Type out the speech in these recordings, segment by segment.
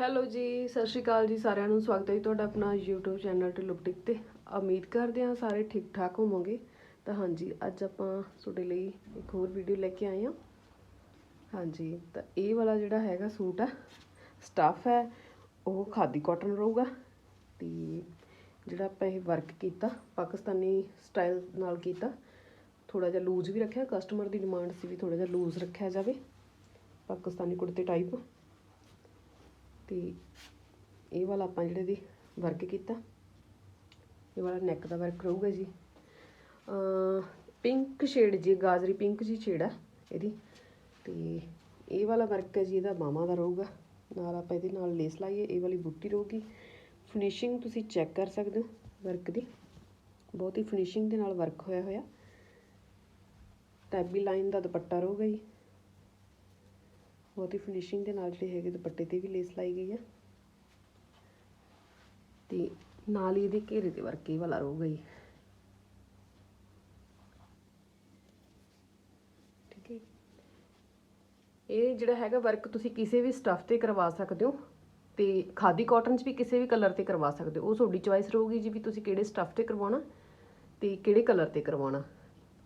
Hello ਜੀ, ਸਤਿ ਸ਼੍ਰੀ ਅਕਾਲ ਜੀ, ਸਾਰਿਆਂ ਨੂੰ ਸਵਾਗਤ ਹੈ ਜੀ ਤੁਹਾਡਾ ਆਪਣਾ YouTube ਚੈਨਲ ਤੇ ਲੁਪਟਿਕ ਤੇ। ਉਮੀਦ ਕਰਦੇ ਹਾਂ ਸਾਰੇ ਠੀਕ ਠਾਕ ਹੋਵੋਗੇ। ਤਾਂ ਹਾਂਜੀ, ਅੱਜ ਆਪਾਂ ਤੁਹਾਡੇ ਲਈ ਇੱਕ ਹੋਰ ਵੀਡੀਓ ਲੈ ਕੇ ਆਏ ਹਾਂ। ਹਾਂਜੀ, ਤਾਂ ਇਹ ਵਾਲਾ ਜਿਹੜਾ ਹੈਗਾ ਸੂਟ ਆ ਸਟੱਫ ਹੈ, ਉਹ ਖਾਦੀ ਕਾਟਨ ਰਹੂਗਾ। ਤੇ ਜਿਹੜਾ ਆਪਾਂ ਇਹ ਵਰਕ ਕੀਤਾ, ਪਾਕਿਸਤਾਨੀ ਸਟਾਈਲ ਨਾਲ ਕੀਤਾ ਥੋੜਾ ਜਿਹਾ ਲੂਜ਼ ਵੀ ਰੱਖਿਆ ਕਸਟਮਰ ਦੀ ਡਿਮਾਂਡ ਸੀ ਵੀ ਥੋੜਾ ਜਿਹਾ ਲੂਜ਼ ਰੱਖਿਆ ਜਾਵੇ। ਪਾਕਿਸਤਾਨੀ ਕੁੜਤੇ ਟਾਈਪ ਤੇ ਇਹ ਵਾਲਾ ਆਪਾਂ ਜਿਹੜੇ ਦੀ ਵਰਕ ਕੀਤਾ, ਇਹ ਵਾਲਾ ਨੈਕ ਦਾ ਵਰਕ ਰਹੂਗਾ ਜੀ। ਪਿੰਕ ਸ਼ੇਡ ਜੀ, ਗਾਜਰੀ ਪਿੰਕ ਜੀ ਸ਼ੇਡ ਆ ਇਹਦੀ। ਤੇ ਇਹ ਵਾਲਾ ਵਰਕ ਹੈ ਜੀ, ਇਹਦਾ ਬਾਹਾਂ ਦਾ ਰਹੂਗਾ। ਨਾਲ ਆਪਾਂ ਇਹਦੇ ਨਾਲ ਲੇਸ ਲਾਈਏ, ਇਹ ਵਾਲੀ ਬੁੱਟੀ ਰਹੂਗੀ। ਫਿਨਿਸ਼ਿੰਗ ਤੁਸੀਂ ਚੈੱਕ ਕਰ ਸਕਦੇ ਹੋ ਵਰਕ ਦੀ। ਬਹੁਤ ਹੀ ਫਿਨਿਸ਼ਿੰਗ ਦੇ ਨਾਲ ਵਰਕ ਹੋਇਆ ਹੋਇਆ। ਟੈਬੀ ਲਾਈਨ ਦਾ ਦੁਪੱਟਾ ਰਹੂਗਾ ਜੀ। ਉਹਦੀ ਫਿਨਿਸ਼ਿੰਗ ਦੇ ਨਾਲ ਜਿਹੜੇ ਹੈਗੇ ਦੁਪੱਟੇ ਤੇ ਵੀ ਲੇਸ ਲਾਈ ਗਈ ਹੈ ਤੇ ਨਾਲ ਹੀ ਇਹਦੇ ਘੇਰੇ ਤੇ ਵਰਕ ਇਹ ਵਾਲਾ ਰਹੂਗਾ ਜੀ। ਠੀਕ ਹੈ ਇਹ ਜਿਹੜਾ ਹੈਗਾ ਵਰਕ ਤੁਸੀਂ ਕਿਸੇ ਵੀ ਸਟੱਫ ਤੇ ਕਰਵਾ ਸਕਦੇ ਹੋ ਤੇ ਖਾਦੀ ਕਾਟਨ 'ਚ ਵੀ ਕਿਸੇ ਵੀ ਕਲਰ ਤੇ ਕਰਵਾ ਸਕਦੇ ਹੋ। ਉਹ ਤੁਹਾਡੀ ਚੁਆਇਸ ਰਹੂਗੀ ਜੀ ਵੀ ਤੁਸੀਂ ਕਿਹੜੇ ਸਟੱਫ ਤੇ ਕਰਵਾਉਣਾ ਤੇ ਕਿਹੜੇ ਕਲਰ ਤੇ ਕਰਵਾਉਣਾ।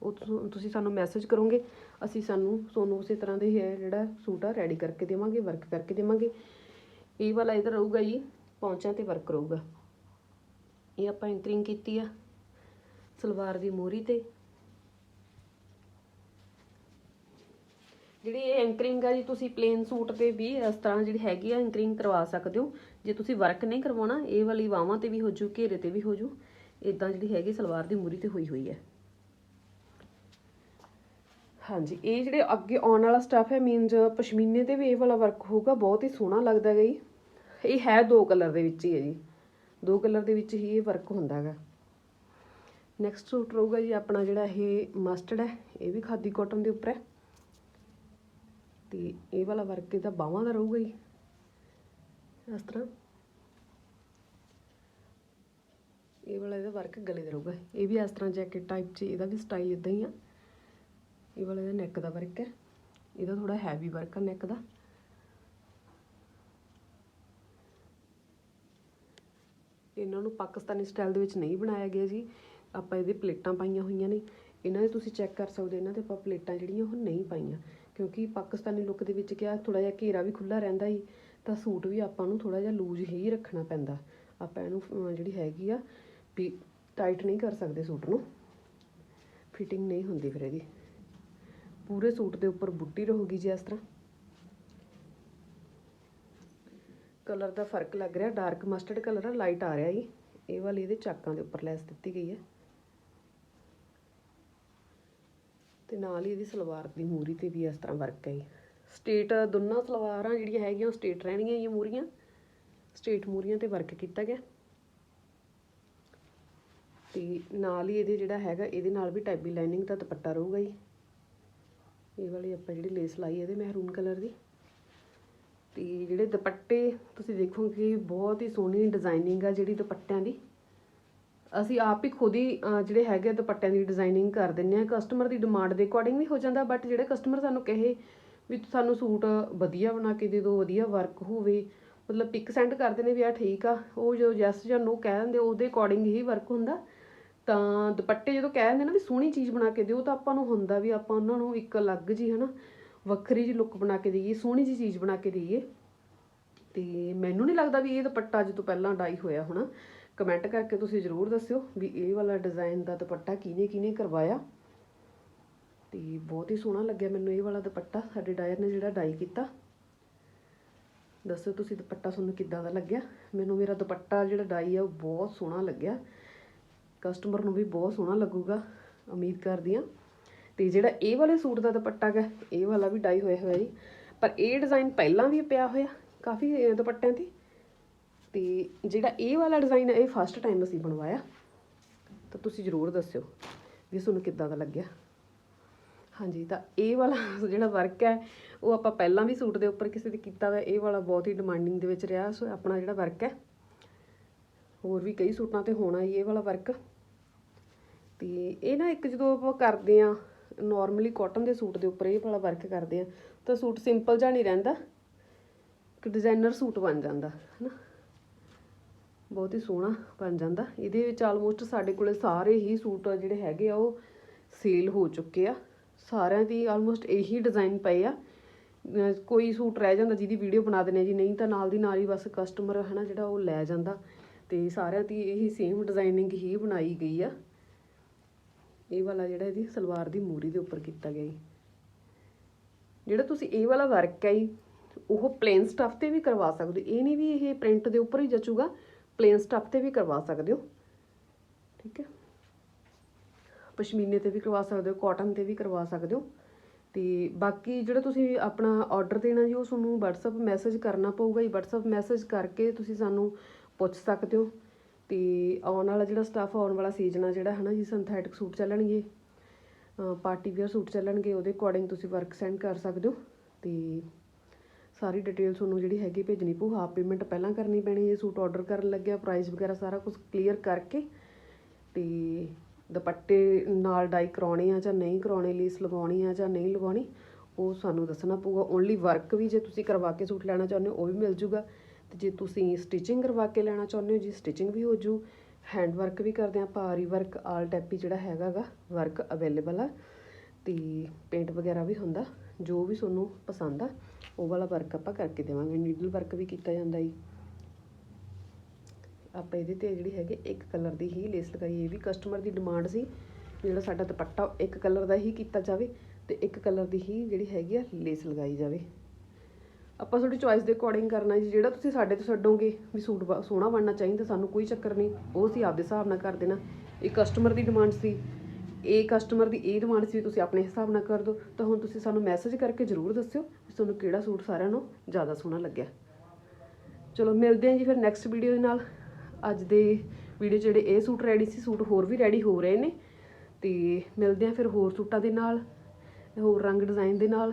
ਉਹ ਤੁਸ- ਤੁਸੀਂ ਸਾਨੂੰ ਮੈਸੇਜ ਕਰੋਗੇ, ਅਸੀਂ ਸਾਨੂੰ, ਤੁਹਾਨੂੰ ਉਸੇ ਤਰ੍ਹਾਂ ਦੇ ਹੈ ਜਿਹੜਾ ਸੂਟ ਆ ਰੈਡੀ ਕਰਕੇ ਦੇਵਾਂਗੇ ਵਰਕ ਕਰਕੇ ਦੇਵਾਂਗੇ। ਇਹ ਵਾਲਾ ਇਹਦਾ ਰਹੂਗਾ ਜੀ, ਪੌਂਚਾਂ ਤੇ ਵਰਕ ਰਹੂਗਾ। ਇਹ ਆਪਾਂ ਐਂਕਰਿੰਗ ਕੀਤੀ ਆ, ਸਲਵਾਰ ਦੀ ਮੋਰੀ ਤੇ। ਜਿਹੜੀ ਇਹ ਐਂਕਰਿੰਗ ਆ ਜੀ, ਤੁਸੀਂ ਪਲੇਨ ਸੂਟ ਤੇ ਵੀ ਇਸ ਤਰ੍ਹਾਂ ਜਿਹੜੀ ਹੈਗੀ ਆ ਐਂਕਰਿੰਗ ਕਰਵਾ ਸਕਦੇ ਹੋ। ਜੇ ਤੁਸੀਂ ਵਰਕ ਨਹੀਂ ਕਰਵਾਉਣਾ, ਇਹ ਵਾਲੀ ਬਾਹਾਂ ਤੇ ਵੀ ਹੋ ਜੂ, ਘੇਰੇ ਤੇ ਵੀ ਹੋ ਜੂ। ਇਦਾਂ ਜਿਹੜੀ ਹੈਗੀ ਸਲਵਾਰ ਦੀ ਮੂਰੀ ਤੇ ਹੋਈ ਹੋਈ ਹੈ ਹਾਂਜੀ, ਇਹ ਜਿਹੜੇ ਅੱਗੇ ਆਉਣ ਵਾਲਾ ਸਟਫ ਹੈ ਮੀਨਜ਼ ਪਸ਼ਮੀਨੇ ਤੇ ਵੀ ਇਹ ਵਾਲਾ ਵਰਕ ਹੋਊਗਾ, ਬਹੁਤ ਹੀ ਸੋਹਣਾ ਲੱਗਦਾ ਗਈ ਇਹ ਹੈ ਦੋ ਕਲਰ ਦੇ ਵਿੱਚ ਹੀ ਹੈ ਜੀ। ਦੋ ਕਲਰ ਦੇ ਵਿੱਚ ਹੀ ਇਹ ਵਰਕ ਹੁੰਦਾ ਹੈਗਾ। ਨੈਕਸਟ ਸੂਟ ਰਹੂਗਾ ਜੀ ਆਪਣਾ ਜਿਹੜਾ ਇਹ ਮਸਟਰਡ ਹੈ, ਇਹ ਵੀ ਖਾਦੀ ਕਾਟਨ ਦੇ ਉੱਪਰ ਹੈ। ਤੇ ਇਹ ਵਾਲਾ ਵਰਕ ਇਹਦਾ ਬਾਹਾਂ ਦਾ ਰਹੂਗਾ ਜੀ। ਇਸ ਤਰ੍ਹਾਂ। ਇਹ ਵਾਲਾ ਇਹਦਾ ਵਰਕ ਗਲੇ ਦਾ ਰਹੂਗਾ। ਇਹ ਵੀ ਇਸ ਤਰ੍ਹਾਂ ਜੈਕਟ ਟਾਈਪ 'ਚ ਇਹਦਾ ਵੀ ਸਟਾਈਲ ਇਦਾਂ ਹੀ ਆ। ਇਹ ਵਾਲਾ ਇਹਦਾ ਨੈਕ ਦਾ ਵਰਕ ਹੈ ਇਹਦਾ ਥੋੜਾ ਹੈਵੀ ਵਰਕ ਆ ਨੈਕ ਦਾ ਇਹਨਾਂ ਨੂੰ ਪਾਕਿਸਤਾਨੀ ਸਟਾਈਲ ਦੇ ਵਿੱਚ ਨਹੀਂ ਬਣਾਇਆ ਗਿਆ ਜੀ ਆਪਾਂ ਇਹਦੇ ਪਲੇਟਾਂ ਪਾਈਆਂ ਹੋਈਆਂ ਨੇ ਇਹਨਾਂ ਦੇ ਤੁਸੀਂ ਚੈੱਕ ਕਰ ਸਕਦੇ ਇਹਨਾਂ ਤੇ ਆਪਾਂ ਪਲੇਟਾਂ ਜਿਹੜੀਆਂ ਉਹ ਨਹੀਂ ਪਾਈਆਂ ਕਿਉਂਕਿ ਪਾਕਿਸਤਾਨੀ ਲੁੱਕ ਦੇ ਵਿੱਚ ਕਿਹਾ ਥੋੜਾ ਜਿਹਾ ਘੇਰਾ ਵੀ ਖੁੱਲਾ ਰਹਿੰਦਾ ਹੀ ਤਾਂ ਸੂਟ ਵੀ ਆਪਾਂ ਨੂੰ ਥੋੜਾ ਜਿਹਾ ਲੂਜ਼ ਹੀ ਰੱਖਣਾ ਪੈਂਦਾ ਆਪਾਂ ਇਹਨੂੰ ਜਿਹੜੀ ਹੈਗੀ ਆ ਵੀ ਟਾਈਟ ਨਹੀਂ ਕਰ ਸਕਦੇ ਸੂਟ ਨੂੰ ਫਿਟਿੰਗ ਨਹੀਂ ਹੁੰਦੀ ਫਿਰ ਇਹਦੀ ਪੂਰੇ ਸੂਟ ਦੇ ਉੱਪਰ ਬੁੱਟੀ ਰਹੂਗੀ ਜੀ ਇਸ ਤਰ੍ਹਾਂ। ਕਲਰ ਦਾ ਫ਼ਰਕ ਲੱਗ ਰਿਹਾ, ਡਾਰਕ ਮਸਟਰਡ ਕਲਰ ਆ, ਲਾਈਟ ਆ ਰਿਹਾ ਜੀ। ਇਹ ਵਾਲੀ ਇਹਦੇ ਚਾਕਾਂ ਦੇ ਉੱਪਰ ਲੈਸ ਦਿੱਤੀ ਗਈ ਹੈ। ਤੇ ਨਾਲ ਹੀ ਇਹਦੀ ਸਲਵਾਰ ਦੀ ਮੂਰੀ ਤੇ ਵੀ ਇਸ ਤਰ੍ਹਾਂ ਵਰਕ ਹੈ ਜੀ। ਸਟੇਟ ਦੋਨਾਂ ਸਲਵਾਰਾਂ ਜਿਹੜੀਆਂ ਹੈਗੀਆਂ, ਉਹ ਸਟੇਟ ਰਹਿਣਗੀਆਂ ਇਹ ਮੂਰੀਆਂ। ਸਟੇਟ ਮੂਰੀਆਂ ਤੇ ਵਰਕ ਕੀਤਾ ਗਿਆ। ਤੇ ਨਾਲ ਹੀ ਇਹਦੇ ਜਿਹੜਾ ਹੈਗਾ, ਇਹਦੇ ਨਾਲ ਵੀ ਟੈਬੀ ਲਾਈਨਿੰਗ ਦਾ ਦੁਪੱਟਾ ਰਹੂਗਾ ਜੀ। ਇਹ ਵਾਲੀ ਆਪਾਂ ਜਿਹੜੀ ਲੇਸ ਲਾਈ ਇਹਦੇ ਮਹਿਰੂਨ ਕਲਰ ਦੀ। ਤੇ ਜਿਹੜੇ ਦੁਪੱਟੇ ਤੁਸੀਂ ਦੇਖੋਗੇ, ਬਹੁਤ ਹੀ ਸੋਹਣੀ ਡਿਜ਼ਾਈਨਿੰਗ ਆ ਜਿਹੜੀ ਦੁਪੱਟਿਆਂ ਦੀ। ਅਸੀਂ ਆਪ ਹੀ ਖੁਦ ਹੀ ਜਿਹੜੇ ਹੈਗੇ ਆ ਦੁਪੱਟਿਆਂ ਦੀ ਡਿਜ਼ਾਈਨਿੰਗ ਕਰ ਦਿੰਨੇ ਆ ਕਸਟਮਰ ਦੀ ਡਿਮਾਂਡ ਦੇ ਅਕੋਰਡਿੰਗ ਵੀ ਹੋ ਜਾਂਦਾ ਬਟ ਜਿਹੜੇ ਕਸਟਮਰ ਸਾਨੂੰ ਕਹੇ ਵੀ ਸਾਨੂੰ ਸੂਟ ਵਧੀਆ ਬਣਾ ਕੇ ਦੇ ਦਿਓ ਵਧੀਆ ਵਰਕ ਹੋਵੇ, ਮਤਲਬ ਪਿਕ ਸੈਂਡ ਕਰਦੇ ਨੇ ਵੀ ਆ ਠੀਕ ਆ, ਉਹ ਜੋ ਯੈਸ ਜਾਂ ਨੋ ਕਹਿ ਦਿੰਦੇ, ਉਹਦੇ ਅਕੋਰਡਿੰਗ ਹੀ ਵਰਕ ਹੁੰਦਾ। ਤਾਂ ਦੁਪੱਟੇ ਜਦੋਂ ਕਹਿ ਦਿੰਦੇ ਨਾ ਵੀ ਸੋਹਣੀ ਚੀਜ਼ ਬਣਾ ਕੇ ਦਿਓ ਤਾਂ ਆਪਾਂ ਨੂੰ ਹੁੰਦਾ ਵੀ ਆਪਾਂ ਉਹਨਾਂ ਨੂੰ ਇੱਕ ਅਲੱਗ ਜੀ ਹਨਾ ਵੱਖਰੀ ਜੀ ਲੁੱਕ ਬਣਾ ਕੇ ਦਈਏ, ਸੋਹਣੀ ਜੀ ਚੀਜ਼ ਬਣਾ ਕੇ ਦਈਏ। ਤੇ ਮੈਨੂੰ ਨਹੀਂ ਲੱਗਦਾ ਵੀ ਇਹ ਦੁਪੱਟਾ ਅੱਜ ਤੋਂ ਪਹਿਲਾਂ ਡਾਈ ਹੋਇਆ ਹੋਣਾ। ਕਮੈਂਟ ਕਰਕੇ ਤੁਸੀਂ ਜ਼ਰੂਰ ਦੱਸਿਓ ਵੀ ਇਹ ਵਾਲਾ ਡਿਜ਼ਾਈਨ ਦਾ ਦੁਪੱਟਾ ਕਿਹਨੇ ਕਿਹਨੇ ਕਰਵਾਇਆ। ਤੇ ਬਹੁਤ ਹੀ ਸੋਹਣਾ ਲੱਗਿਆ ਮੈਨੂੰ ਇਹ ਵਾਲਾ ਦੁਪੱਟਾ, ਸਾਡੇ ਡਾਇਰ ਨੇ ਜਿਹੜਾ ਡਾਈ ਕੀਤਾ। ਦੱਸੋ ਤੁਸੀਂ ਦੁਪੱਟਾ ਤੁਹਾਨੂੰ ਕਿੱਦਾਂ ਦਾ ਲੱਗਿਆ। ਮੈਨੂੰ ਮੇਰਾ ਦੁਪੱਟਾ ਜਿਹੜਾ ਡਾਈ ਆ ਉਹ ਬਹੁਤ ਸੋਹਣਾ ਲੱਗਿਆ। ਕਸਟਮਰ ਨੂੰ ਵੀ ਬਹੁਤ ਸੋਹਣਾ ਲੱਗੂਗਾ, ਉਮੀਦ ਕਰਦੀ ਆ ਤੇ ਜਿਹੜਾ ਇਹ ਵਾਲੇ ਸੂਟ ਦਾ ਦੁਪੱਟਾ ਹੈ ਇਹ ਵਾਲਾ ਵੀ ਡਾਈ ਹੋਇਆ ਹੋਇਆ ਜੀ। ਪਰ ਇਹ ਡਿਜ਼ਾਈਨ ਪਹਿਲਾਂ ਵੀ ਪਿਆ ਹੋਇਆ, ਕਾਫੀ ਦੁਪੱਟਿਆਂ ਤੇ। ਤੇ ਜਿਹੜਾ ਇਹ ਵਾਲਾ ਡਿਜ਼ਾਈਨ ਹੈ ਇਹ ਫਸਟ ਟਾਈਮ ਅਸੀਂ ਬਣਵਾਇਆ। ਤਾਂ ਤੁਸੀਂ ਜ਼ਰੂਰ ਦੱਸਿਓ ਵੀ ਤੁਹਾਨੂੰ ਕਿੱਦਾਂ ਦਾ ਲੱਗਿਆ। ਹਾਂਜੀ, ਤਾਂ ਇਹ ਵਾਲਾ ਜਿਹੜਾ ਵਰਕ ਹੈ, ਉਹ ਆਪਾਂ ਪਹਿਲਾਂ ਵੀ ਸੂਟ ਦੇ ਉੱਪਰ ਕਿਸੇ ਦੇ ਕੀਤਾ ਹੋਇਆ, ਇਹ ਵਾਲਾ ਬਹੁਤ ਹੀ ਡਿਮਾਂਡਿੰਗ ਦੇ ਵਿੱਚ ਰਿਹਾ। ਸੋ ਆਪਣਾ ਜਿਹੜਾ ਵਰਕ ਹੈ, ਹੋਰ ਵੀ ਕਈ ਸੂਟਾਂ ਤੇ ਹੋਣਾ ਹੀ ਇਹ ਵਾਲਾ ਵਰਕ ਤੇ ਇਹ ਨਾ ਇੱਕ ਜਦੋਂ ਆਪਾਂ ਕਰਦੇ ਆ ਨਾਰਮਲੀ ਕਾਟਨ ਦੇ ਸੂਟ ਦੇ ਉੱਪਰ ਇਹ ਵਾਲਾ ਵਰਕ ਕਰਦੇ ਆ ਤਾਂ ਸੂਟ ਸਿੰਪਲ ਜਿਹਾ ਨਹੀਂ ਰਹਿੰਦਾ, ਇੱਕ ਡਿਜ਼ਾਈਨਰ ਸੂਟ ਬਣ ਜਾਂਦਾ, ਹਨਾ? ਬਹੁਤ ਹੀ ਸੋਹਣਾ ਬਣ ਜਾਂਦਾ। ਇਹਦੇ ਵਿੱਚ ਆਲਮੋਸਟ ਸਾਡੇ ਕੋਲੇ ਸਾਰੇ ਹੀ ਸੂਟ ਜਿਹੜੇ ਹੈਗੇ ਆ, ਉਹ ਸੇਲ ਹੋ ਚੁੱਕੇ ਆ। ਸਾਰਿਆਂ ਦੀ ਆਲਮੋਸਟ ਇਹੀ ਡਿਜ਼ਾਈਨ ਪਏ ਆ। ਕੋਈ ਸੂਟ ਰਹਿ ਜਾਂਦਾ, ਜਿਹਦੀ ਵੀਡੀਓ ਬਣਾ ਦਿੰਦੇ ਆ ਜੀ, ਨਹੀਂ ਤਾਂ ਨਾਲ ਦੀ ਨਾਲ ਹੀ ਬਸ ਕਸਟਮਰ ਹੈ ਨਾ ਜਿਹੜਾ ਉਹ ਲੈ ਜਾਂਦਾ। ਤੇ ਸਾਰਿਆਂ ਦੀ ਇਹੀ ਸੇਮ ਡਿਜ਼ਾਈਨਿੰਗ ਹੀ ਬਣਾਈ ਗਈ ਆ। ਇਹ ਵਾਲਾ ਜਿਹੜਾ ਇਹਦੀ ਸਲਵਾਰ ਦੀ ਮੂਰੀ ਦੇ ਉੱਪਰ ਕੀਤਾ ਗਿਆ ਜੀ। ਜਿਹੜਾ ਤੁਸੀਂ ਇਹ ਵਾਲਾ ਵਰਕ ਹੈ ਜੀ, ਉਹ ਪਲੇਨ ਸਟਫ ਤੇ ਵੀ ਕਰਵਾ ਸਕਦੇ ਹੋ। ਇਹ ਨਹੀਂ ਵੀ ਇਹ ਪ੍ਰਿੰਟ ਦੇ ਉੱਪਰ ਹੀ ਜਚੂਗਾ ਪਲੇਨ ਸਟਫ ਤੇ ਵੀ ਕਰਵਾ ਸਕਦੇ ਹੋ। ਠੀਕ ਹੈ? ਪਸ਼ਮੀਨੇ ਤੇ ਵੀ ਕਰਵਾ ਸਕਦੇ ਹੋ ਕਾਟਨ ਤੇ ਵੀ ਕਰਵਾ ਸਕਦੇ ਹੋ। ਤੇ ਬਾਕੀ ਜਿਹੜਾ ਤੁਸੀਂ ਆਪਣਾ ਆਰਡਰ ਦੇਣਾ ਜੀ, ਉਹ ਤੁਹਾਨੂੰ WhatsApp ਮੈਸੇਜ ਕਰਨਾ ਪਊਗਾ ਜੀ। WhatsApp ਮੈਸੇਜ ਕਰਕੇ ਤੁਸੀਂ ਸਾਨੂੰ ਪੁੱਛ ਸਕਦੇ ਹੋ। ਤੇ ਆਉਣ ਵਾਲਾ ਜਿਹੜਾ ਸਟਾਫ ਆਉਣ ਵਾਲਾ ਸੀਜ਼ਨ ਆ ਜਿਹੜਾ ਹਨਾ, ਜੀ ਸਿੰਥੈਟਿਕ ਸੂਟ ਚੱਲਣਗੇ ਪਾਰਟੀ ਵੇਅਰ ਸੂਟ ਚੱਲਣਗੇ, ਉਹਦੇ ਅਕੋਰਡਿੰਗ ਤੁਸੀਂ ਵਰਕ ਸੈਂਡ ਕਰ ਸਕਦੇ ਹੋ ਤੇ ਸਾਰੀ ਡਿਟੇਲ ਤੁਹਾਨੂੰ ਜਿਹੜੀ ਹੈਗੀ ਭੇਜਣੀ ਪਊ ਹਾਫ ਪੇਮੈਂਟ ਪਹਿਲਾਂ ਕਰਨੀ ਪੈਣੀ ਜੇ ਸੂਟ ਆਰਡਰ ਕਰਨ ਲੱਗਿਆ ਪ੍ਰਾਈਸ ਵਗੈਰਾ ਸਾਰਾ ਕੁਝ ਕਲੀਅਰ ਕਰਕੇ ਤੇ ਦੁਪੱਟੇ ਨਾਲ ਡਾਈ ਕਰਾਉਣੇ ਆ ਜਾਂ ਨਹੀਂ ਕਰਾਉਣੇ ਲੀਸ ਲਗਾਉਣੀ ਆ ਜਾਂ ਨਹੀਂ ਲਗਾਉਣੀ, ਉਹ ਸਾਨੂੰ ਦੱਸਣਾ ਪਊਗਾ ਓਨਲੀ ਵਰਕ ਵੀ ਜੇ ਤੁਸੀਂ ਕਰਵਾ ਕੇ ਸੂਟ ਲੈਣਾ ਚਾਹੁੰਦੇ ਹੋ, ਉਹ ਵੀ ਮਿਲ ਜੂਗਾ। ਤੇ ਜੇ ਤੁਸੀਂ ਸਟਿਚਿੰਗ ਕਰਵਾ ਕੇ ਲੈਣਾ ਚਾਹੁੰਦੇ ਹੋ, ਜੀ ਸਟਿਚਿੰਗ ਵੀ ਹੋ ਜੂ ਹੈਂਡ ਵਰਕ ਵੀ ਕਰਦੇ ਆ ਭਾਰੀ ਵਰਕ ਆਲ ਟੈਪੀ ਜਿਹੜਾ ਹੈਗਾਗਾ ਵਰਕ ਅਵੇਲੇਬਲ ਆ, ਤੇ ਪੇਂਟ ਵਗੈਰਾ ਵੀ ਹੁੰਦਾ, ਜੋ ਵੀ ਤੁਹਾਨੂੰ ਪਸੰਦ ਆ, ਉਹ ਵਾਲਾ ਵਰਕ ਆਪਾਂ ਕਰਕੇ ਦੇਵਾਂਗੇ ਨੀਡਲ ਵਰਕ ਵੀ ਕੀਤਾ ਜਾਂਦਾ ਜੀ। ਆਪਾਂ ਇਹਦੇ ਤੇ ਜਿਹੜੀ ਹੈਗੇ ਇੱਕ ਕਲਰ ਦੀ ਹੀ ਲੇਸ ਲਗਾਈ, ਇਹ ਵੀ ਕਸਟਮਰ ਦੀ ਡਿਮਾਂਡ ਸੀ, ਜਿਹੜਾ ਸਾਡਾ ਦੁਪੱਟਾ ਇੱਕ ਕਲਰ ਦਾ ਹੀ ਕੀਤਾ ਜਾਵੇ, ਤੇ ਇੱਕ ਕਲਰ ਦੀ ਹੀ ਜਿਹੜੀ ਹੈਗੀ ਆ ਲੇਸ ਲਗਾਈ ਜਾਵੇ। ਆਪਾਂ ਤੁਹਾਡੀ ਚੋਇਸ ਦੇ ਅਕੋਰਡਿੰਗ ਕਰਨਾ ਜੀ, ਜਿਹੜਾ ਤੁਸੀਂ ਸਾਡੇ ਤੋਂ ਛੱਡੋਗੇ ਵੀ ਸੂਟ ਬ- ਸੋਹਣਾ ਬਣਨਾ ਚਾਹੀਦਾ, ਸਾਨੂੰ ਕੋਈ ਚੱਕਰ ਨਹੀਂ, ਉਹ ਅਸੀਂ ਆਪਦੇ ਹਿਸਾਬ ਨਾਲ ਕਰ ਦੇਣਾ। ਇਹ ਕਸਟਮਰ ਦੀ ਡਿਮਾਂਡ ਸੀ, ਇਹ ਕਸਟਮਰ ਦੀ ਇਹ ਡਿਮਾਂਡ ਸੀ ਵੀ ਤੁਸੀਂ ਆਪਣੇ ਹਿਸਾਬ ਨਾਲ ਕਰ ਦਿਓ ਤਾਂ ਹੁਣ ਤੁਸੀਂ ਸਾਨੂੰ ਮੈਸੇਜ ਕਰਕੇ ਜ਼ਰੂਰ ਦੱਸਿਓ ਵੀ ਤੁਹਾਨੂੰ ਕਿਹੜਾ ਸੂਟ ਸਾਰਿਆਂ ਨੂੰ ਜ਼ਿਆਦਾ ਸੋਹਣਾ ਲੱਗਿਆ। ਚਲੋ, ਮਿਲਦੇ ਹਾਂ ਜੀ ਫਿਰ ਨੈਕਸਟ ਵੀਡੀਓ ਦੇ ਨਾਲ। ਅੱਜ ਦੇ ਵੀਡੀਓ ਜਿਹੜੇ ਇਹ ਸੂਟ ਰੈਡੀ ਸੀ, ਸੂਟ ਹੋਰ ਵੀ ਰੈਡੀ ਹੋ ਰਹੇ ਨੇ। ਤੇ ਮਿਲਦੇ ਹਾਂ ਫਿਰ ਹੋਰ ਸੂਟਾਂ ਦੇ ਨਾਲ, ਹੋਰ ਰੰਗ ਡਿਜ਼ਾਈਨ ਦੇ ਨਾਲ।